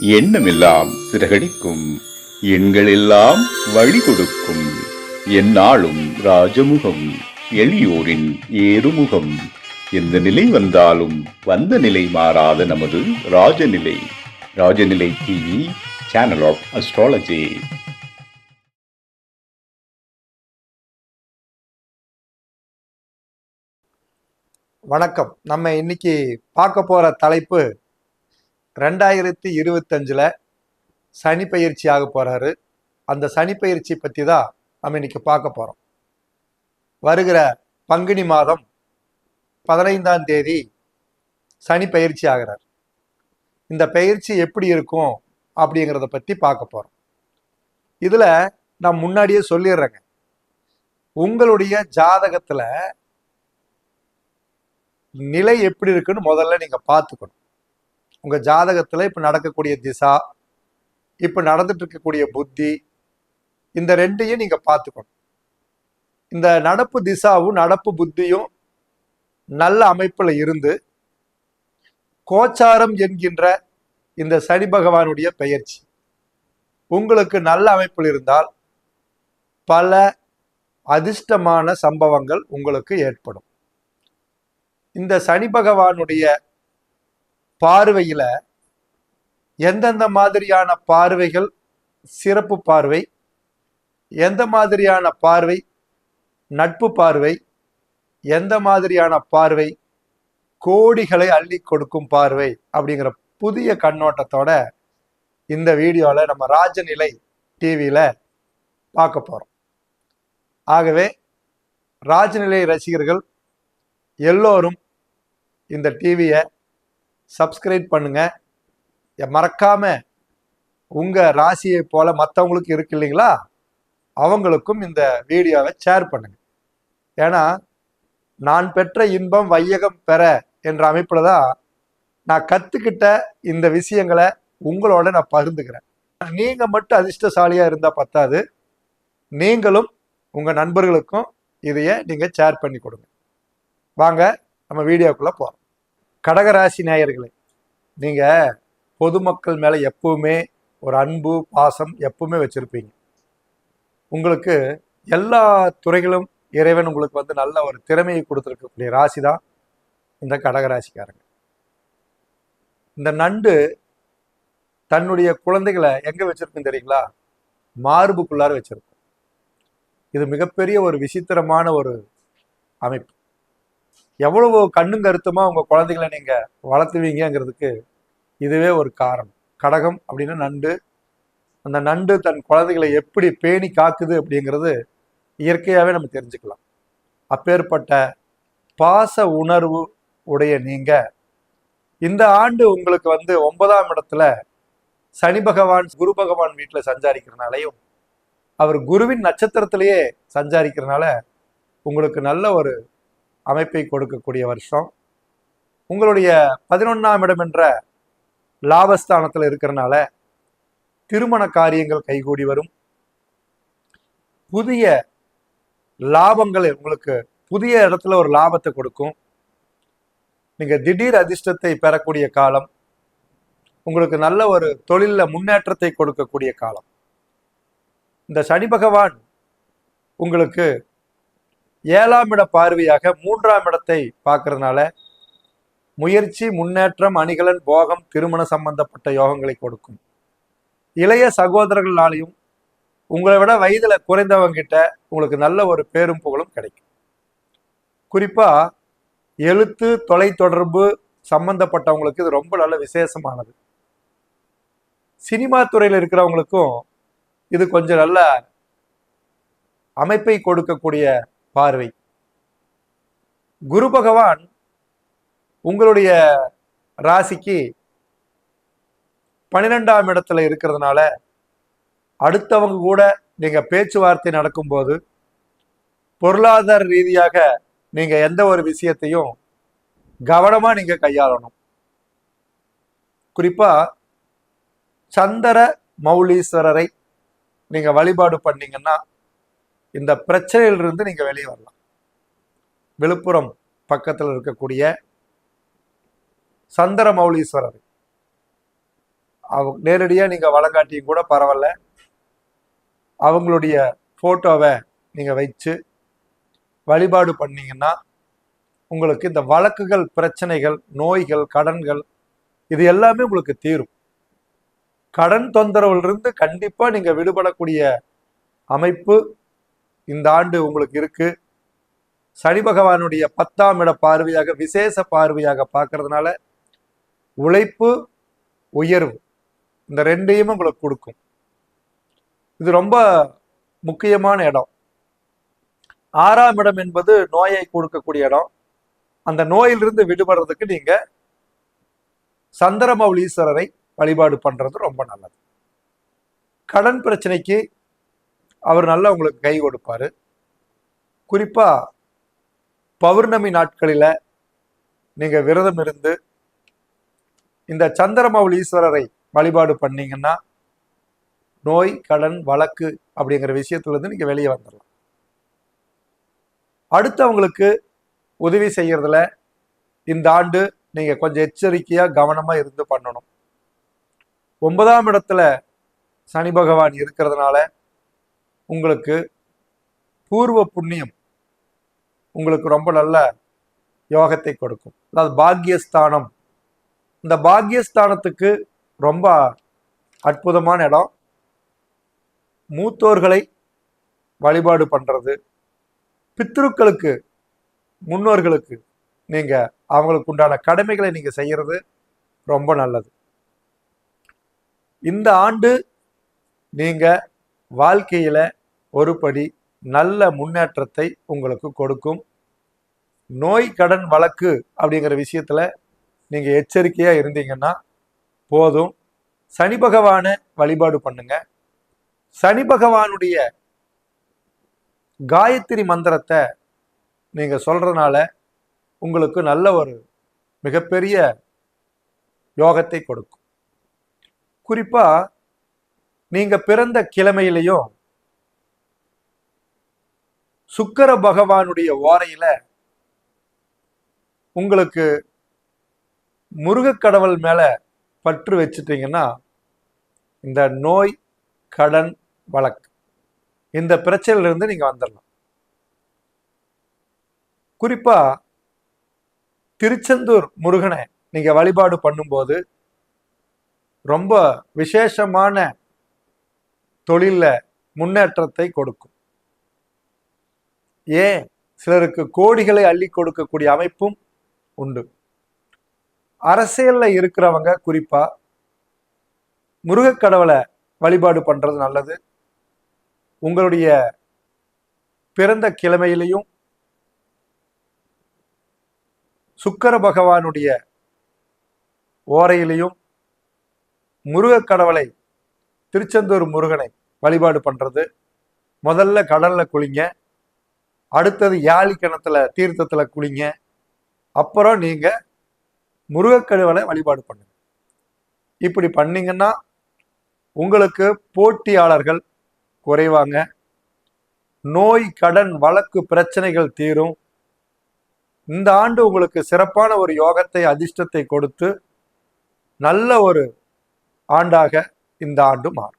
எண்ணமெல்லாம் சிறகடிக்கும். எண்களெல்லாம் வழி கொடுக்கும் எந்நாளும் ராஜமுகம் எளியோரின் ஏறுமுகம். எந்த நிலை வந்தாலும் வந்த நிலை மாறாத நமது Rajanilai. Rajanilai TV channel of astrology வணக்கம். நம்ம இன்னைக்கு பார்க்க போற தலைப்பு ரெண்டாயிரத்தி இருபத்தஞ்சில் சனி பயிற்சி ஆக போகிறாரு அந்த சனி பயிற்சி பற்றி தான் நம்ம இன்னைக்கு பார்க்க போகிறோம் வருகிற பங்குனி மாதம் பதினைந்தாம் தேதி சனி பயிற்சி ஆகிறார். இந்த பயிற்சி எப்படி இருக்கும் அப்படிங்கிறத பற்றி பார்க்க போகிறோம் இதில் நான் முன்னாடியே சொல்லிடுறேங்க. உங்களுடைய ஜாதகத்தில் நிலை எப்படி இருக்குன்னு முதல்ல நீங்கள் பார்த்துக்கணும். உங்கள் ஜாதகத்தில் இப்போ நடக்கக்கூடிய திசா இப்போ நடந்துட்டு இருக்கக்கூடிய புத்தி இந்த ரெண்டையும் நீங்கள் பார்த்துக்கணும். இந்த நடப்பு திசாவும் நடப்பு புத்தியும் நல்ல அமைப்பில் இருந்து கோச்சாரம் என்கின்ற இந்த சனி பகவானுடைய பெயர்ச்சி. உங்களுக்கு நல்ல அமைப்பில் இருந்தால் பல அதிர்ஷ்டமான சம்பவங்கள் உங்களுக்கு ஏற்படும். இந்த சனி பகவானுடைய பார்வையில எந்தெந்த மாதிரியான பார்வைகள் சிறப்பு பார்வை எந்த மாதிரியான பார்வை நட்பு பார்வை எந்த மாதிரியான பார்வை கோடிகளை அள்ளி கொடுக்கும் பார்வை அப்படிங்கிற புதிய கண்ணோட்டத்தோட இந்த வீடியோவில் நம்ம ராஜநிலை டிவியில் பார்க்க போகிறோம் ஆகவே ராஜநிலை ரசிகர்கள் எல்லோரும் இந்த டிவியை சப்ஸ்கிரைப் பண்ணுங்க. எ- மறக்காம உங்க ராசியை போல மற்றவங்களுக்கு இருக்கு இல்லைங்களா? அவங்களுக்கும் இந்த வீடியோவை ஷேர் பண்ணுங்க. ஏன்னா நான் பெற்ற இன்பம் வையகம் பெற என்ற அமைப்பில் தான் நான் கற்றுக்கிட்ட இந்த விஷயங்களை உங்களோட நான் பகிர்ந்துக்கிறேன். நீங்கள் மட்டும் அதிர்ஷ்டசாலியாக இருந்தால் பத்தாது. நீங்களும் உங்கள் நண்பர்களுக்கும் இதையே நீங்கள் ஷேர் பண்ணி கொடுங்க. வாங்க நம்ம வீடியோக்குள்ளே போகிறோம் கடகராசி நேயர்களே நீங்கள் பொதுமக்கள் மேலே எப்பவுமே ஒரு அன்பு பாசம் எப்பவுமே வச்சுருப்பீங்க. உங்களுக்கு எல்லா துறைகளும் இறைவன் உங்களுக்கு வந்து நல்ல ஒரு திறமையை கொடுத்துருக்கக்கூடிய ராசி தான் இந்த கடகராசிக்காரங்க. இந்த நண்டு தன்னுடைய குழந்தைகளை எங்கே வச்சிருக்கும் தெரியுங்களா? மார்புக்குள்ளார வச்சுருக்கும். இது மிகப்பெரிய ஒரு விசித்திரமான ஒரு அமைப்பு. எவ்வளவு கண்ணும் கருத்துமா உங்க குழந்தைகளை நீங்க வளர்த்துவீங்கங்கிறதுக்கு இதுவே ஒரு காரணம். கடகம் அப்படின்னா நண்டு. அந்த நண்டு தன் குழந்தைகளை எப்படி பேணி காக்குது அப்படிங்கிறது இயற்கையாகவே நம்ம தெரிஞ்சுக்கலாம். அப்பேற்பட்ட பாச உணர்வு உடைய நீங்க இந்த ஆண்டு உங்களுக்கு வந்து ஒன்பதாம் இடத்துல சனி பகவான் குரு பகவான் வீட்டில் சஞ்சாரிக்கிறனாலையும் அவர் குருவின் நட்சத்திரத்திலேயே சஞ்சாரிக்கிறனால உங்களுக்கு நல்ல ஒரு அமைப்பை கொடுக்கக்கூடிய வருஷம். உங்களுடைய பதினொன்றாம் இடம் என்ற லாபஸ்தானத்தில் இருக்கிறனால திருமண காரியங்கள் கைகூடி வரும். புதிய லாபங்கள் உங்களுக்கு புதிய இடத்துல ஒரு லாபத்தை கொடுக்கும். நீங்கள் திடீர் அதிர்ஷ்டத்தை பெறக்கூடிய காலம். உங்களுக்கு நல்ல ஒரு தொழிலில் முன்னேற்றத்தை கொடுக்கக்கூடிய காலம். இந்த சனி பகவான் உங்களுக்கு ஏழாம் இட பார்வையாக மூன்றாம் இடத்தை பார்க்கறதுனால முயற்சி முன்னேற்றம் அணிகலன் போகம் திருமண சம்பந்தப்பட்ட யோகங்களை கொடுக்கும். இளைய சகோதரர்களாலையும் உங்களை விட வயதுல குறைந்தவங்க கிட்ட உங்களுக்கு நல்ல ஒரு பேரும் புகழும் கிடைக்கும். குறிப்பா எழுத்து தொலைத்தொடர்பு சம்பந்தப்பட்டவங்களுக்கு இது ரொம்ப நல்ல விசேஷமானது. சினிமா துறையில் இருக்கிறவங்களுக்கும் இது கொஞ்சம் நல்ல அமைப்பை கொடுக்கக்கூடிய பார்வை. குரு பகவான் உங்களுடைய ராசிக்கு பன்னிரெண்டாம் இடத்துல இருக்கிறதுனால அடுத்தவங்க கூட நீங்க பேச்சுவார்த்தை நடக்கும்போது பொருளாதார ரீதியாக நீங்க எந்த ஒரு விஷயத்தையும் கவனமா நீங்க கையாளணும். குறிப்பா சந்திர மௌலீஸ்வரரை நீங்க வழிபாடு பண்ணீங்கன்னா இந்த பிரச்சனையிலிருந்து நீங்க வெளியே வரலாம். விழுப்புரம் பக்கத்தில் இருக்கக்கூடிய சந்திரமௌலீஸ்வரர். அவங்க நேரடியாக நீங்கள் வழங்காட்டியும் கூட பரவாயில்ல. அவங்களுடைய ஃபோட்டோவை நீங்கள் வச்சு வழிபாடு பண்ணீங்கன்னா உங்களுக்கு இந்த வழக்குகள் பிரச்சனைகள் நோய்கள் கடன்கள் இது எல்லாமே உங்களுக்கு தீரும். கடன் தொந்தரவுலிருந்து கண்டிப்பாக நீங்கள் விடுபடக்கூடிய அமைப்பு இந்த ஆண்டு உங்களுக்கு இருக்கு. சனி பகவானுடைய பத்தாம் இட பார்வையாக விசேஷ பார்வையாக பார்க்கறதுனால உழைப்பு உயர்வு இந்த ரெண்டையும் உங்களுக்கு கொடுக்கும். இது ரொம்ப முக்கியமான இடம். ஆறாம் இடம் என்பது நோயை கொடுக்கக்கூடிய இடம். அந்த நோயிலிருந்து விடுபடுறதுக்கு நீங்க சந்திரமௌலீஸ்வரரை வழிபாடு பண்றது ரொம்ப நல்லது. கடன் பிரச்சனைக்கு அவர் நல்லா உங்களுக்கு கை கொடுப்பாரு. குறிப்பா பௌர்ணமி நாட்களில நீங்க விரதம் இருந்து இந்த சந்திரமௌலீஸ்வரரை வழிபாடு பண்ணீங்கன்னா நோய் கடன் வழக்கு அப்படிங்கிற விஷயத்துல இருந்து நீங்க வெளியே வந்துடலாம் அடுத்தவங்களுக்கு உதவி செய்யறதுல இந்த ஆண்டு நீங்க கொஞ்சம் எச்சரிக்கையா கவனமா இருந்து பண்ணணும். ஒன்பதாம் இடத்துல சனி பகவான் இருக்கிறதுனால உங்களுக்கு பூர்வ புண்ணியம் உங்களுக்கு ரொம்ப நல்ல யோகத்தை கொடுக்கும். அதாவது பாக்யஸ்தானம். இந்த பாக்யஸ்தானத்துக்கு ரொம்ப அற்புதமான இடம். மூத்தோர்களை வழிபாடு பண்ணுறது பித்ருக்களுக்கு முன்னோர்களுக்கு நீங்கள் அவங்களுக்கு உண்டான கடமைகளை நீங்கள் செய்கிறது ரொம்ப நல்லது. இந்த ஆண்டு நீங்கள் வாழ்க்கையில் ஒரு படி நல்ல முன்னேற்றத்தை உங்களுக்கு கொடுக்கும். நோய் கடன் வழக்கு அப்படிங்கிற விஷயத்தில் நீங்கள் எச்சரிக்கையாக இருந்தீங்கன்னா போதும். சனி பகவானை வழிபாடு பண்ணுங்க. சனி பகவானுடைய காயத்ரி மந்திரத்தை நீங்கள் சொல்கிறதுனால உங்களுக்கு நல்ல ஒரு மிகப்பெரிய யோகத்தை கொடுக்கும். குறிப்பாக நீங்கள் பிறந்த கிழமையிலையும் சுக்கர பகவானுடைய ஓரையில உங்களுக்கு முருகக் கடவுள் மேல பற்று வச்சுட்டீங்கன்னா இந்த நோய் கடன் வழக்கு இந்த பிரச்சனையிலிருந்து நீங்க வந்துடலாம் குறிப்பா திருச்செந்தூர் முருகனை நீங்க வழிபாடு பண்ணும்போது ரொம்ப விசேஷமான தொழிலில் முன்னேற்றத்தை கொடுக்கும். ஏன் சிலருக்கு கோடிகளை அள்ளி கொடுக்கக்கூடிய அமைப்பும் உண்டு. அரசியல்ல இருக்கிறவங்க குறிப்பா முருகக் கடவுளை வழிபாடு பண்றது நல்லது. உங்களுடைய பிறந்த கிழமையிலையும் சுக்கர பகவானுடைய ஓரையிலையும் முருகக் கடவுளை திருச்செந்தூர் முருகனை வழிபாடு பண்ணுறது முதல்ல கடலில் குளிங்க அடுத்தது யாழி கிணத்துல தீர்த்தத்துல குளிங்க. அப்புறம் நீங்க முருகக்கழுவலை வழிபாடு பண்ணுங்க. இப்படி பண்ணீங்கன்னா உங்களுக்கு போட்டியாளர்கள் குறைவாங்க. நோய் கடன் வழக்கு பிரச்சனைகள் தீரும். இந்த ஆண்டு உங்களுக்கு சிறப்பான ஒரு யோகத்தை அதிர்ஷ்டத்தை கொடுத்து நல்ல ஒரு ஆண்டாக இந்த ஆண்டு மாறும்.